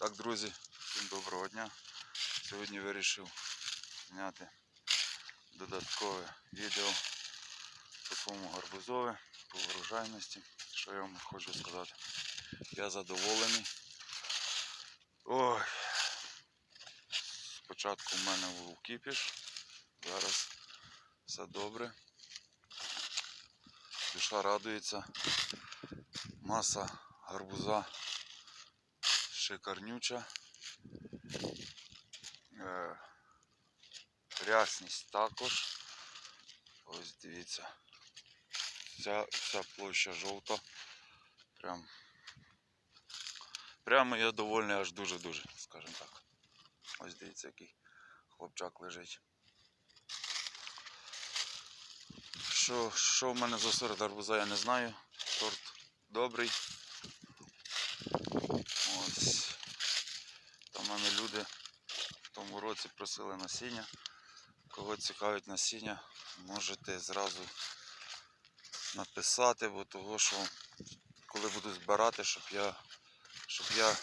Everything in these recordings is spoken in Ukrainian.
Так, друзі, всім доброго дня. Сьогодні вирішив зняти додаткове відео по своєму гарбузове, по врожайності. Що я вам хочу сказати? Я задоволений. Ой. Спочатку в мене був кіпіш, зараз все добре. Душа радується. Маса гарбуза шикарнюча. Е, Рясність також. Ось дивіться. Вся, вся площа жовта. Прям. Прямо я довольний аж дуже-дуже, скажімо так. Ось дивіться, який хлопчак лежить. Що, що в мене за сорт арбуза, я не знаю. Сорт добрий. Ось. Там мене люди в тому році просили насіння. Кого цікавить насіння, можете зразу написати, бо того, що коли буду збирати, щоб я, щоб я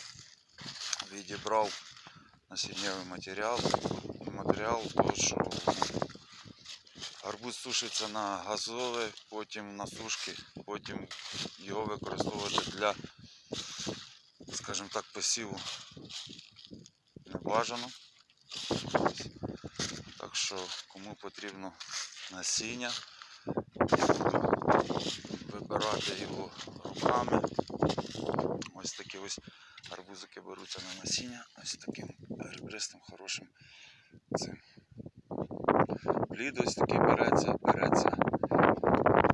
відібрав насіннєвий матеріал, матеріал, того, що арбуз сушиться на газове, потім на сушки, потім його використовувати для, скажімо так, посіву не бажано. Так що кому потрібно насіння, вибирати його руками. Ось такі ось арбузики беруться на насіння, ось таким ребристим, хорошим цим. Плід ось такий береться, береться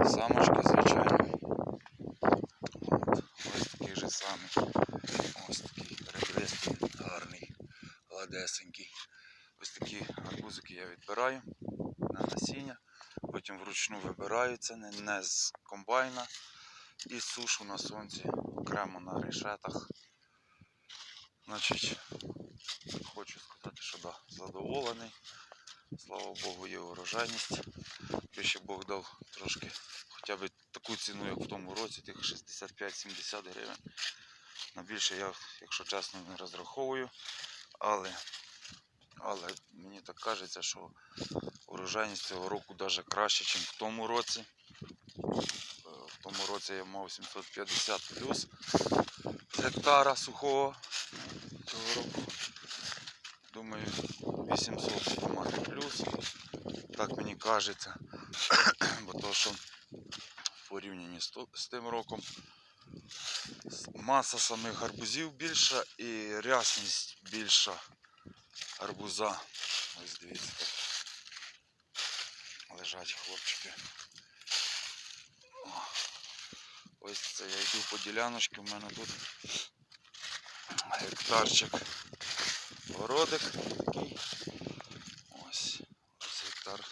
самочка, звичайно. От. Ось такий ребристий, гарний, гладесенький. Ось такі арбузики я відбираю на насіння, потім вручну вибираю це не, не з комбайна і сушу на сонці окремо на решетах. Значить, хочу сказати, що да, задоволений. Слава Богу, є урожайність. Ще Бог дав трошки хоча б таку ціну, як в тому році, тих 65-70 гривень. На більше я, якщо чесно, не розраховую. Але, але мені так кажеться, що урожайність цього року навіть краще, ніж в тому році. Е, В тому році я мав 750 плюс гектара сухого. Цього року, думаю, 800 буду мати плюс. Так мені кажеться. Бо то, що в порівнянні з тим роком маса самих гарбузів більша і рясність більша гарбуза. Ось дивіться, лежать хлопчики. Ось це я йду по діляночці, в мене тут гектарчик городик такий. Ось, ось гектар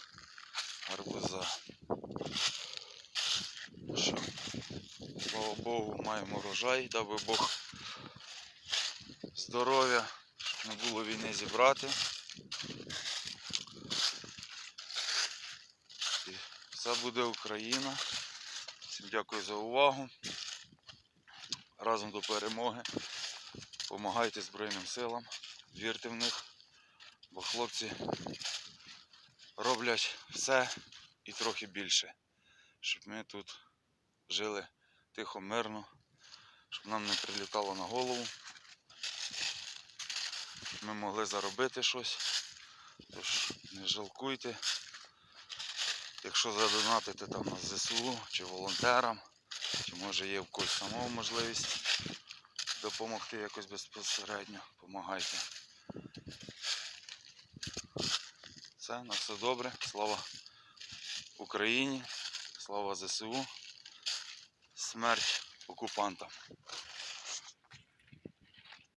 гарбуза. Що? Слава Богу, маємо урожай, дав би Бог здоров'я, щоб не було війни зібрати. І все буде Україна. Всім дякую за увагу. Разом до перемоги. Помагайте Збройним силам, вірте в них, бо хлопці роблять все і трохи більше, щоб ми тут жили тихо, мирно, щоб нам не прилітало на голову. Ми могли заробити щось. Тож не жалкуйте. Якщо задонатите там на ЗСУ чи волонтерам, чи може є в когось самого можливість допомогти якось безпосередньо, допомагайте. Все, на все добре. Слава Україні, слава ЗСУ, смерть окупантам.